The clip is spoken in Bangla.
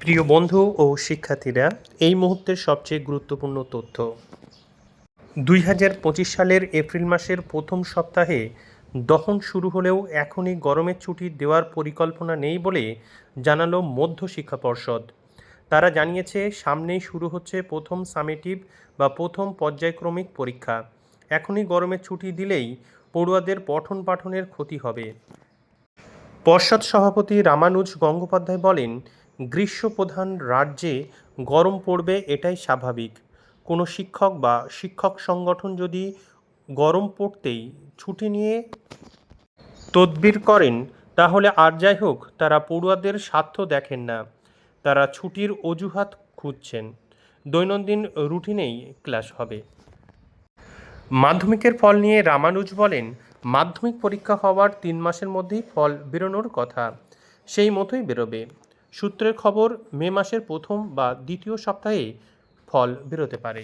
প্রিয় বন্ধু ও শিক্ষার্থীরা, এই মুহূর্তের সবচেয়ে গুরুত্বপূর্ণ তথ্য। দুই হাজার পঁচিশ সালের এপ্রিল মাসের প্রথম সপ্তাহে দহন শুরু হলেও এখনই গরমের ছুটি দেওয়ার পরিকল্পনা নেই বলে জানালো মধ্য শিক্ষা পর্ষদ। তারা জানিয়েছে, সামনেই শুরু হচ্ছে প্রথম সামেটিভ বা প্রথম পর্যায়ক্রমিক পরীক্ষা। এখনই গরমের ছুটি দিলেই পড়ুয়াদের পঠন পাঠনের ক্ষতি হবে। পর্ষদ সভাপতি রামানুজ গঙ্গোপাধ্যায় বলেন গ্রীষ্মপ্রধান রাজ্যে গরম পড়বে এটাই স্বাভাবিক। কোনো শিক্ষক বা শিক্ষক সংগঠন যদি গরম পড়তেই ছুটি নিয়ে তদবির করেন, তাহলে আর যাই হোক, তারা পড়ুয়াদের স্বার্থ দেখেন না। তারা ছুটির অজুহাত খুঁজছেন। দৈনন্দিন রুটিনেই ক্লাস হবে। মাধ্যমিকের ফল নিয়ে রামানুজ বলেন, মাধ্যমিক পরীক্ষা হওয়ার তিন মাসের মধ্যেই ফল বেরোনোর কথা। সেই মতোই বেরোবে। সূত্রের খবর মে মাসের প্রথম বা দ্বিতীয় সপ্তাহে ফল বেরোতে পারে।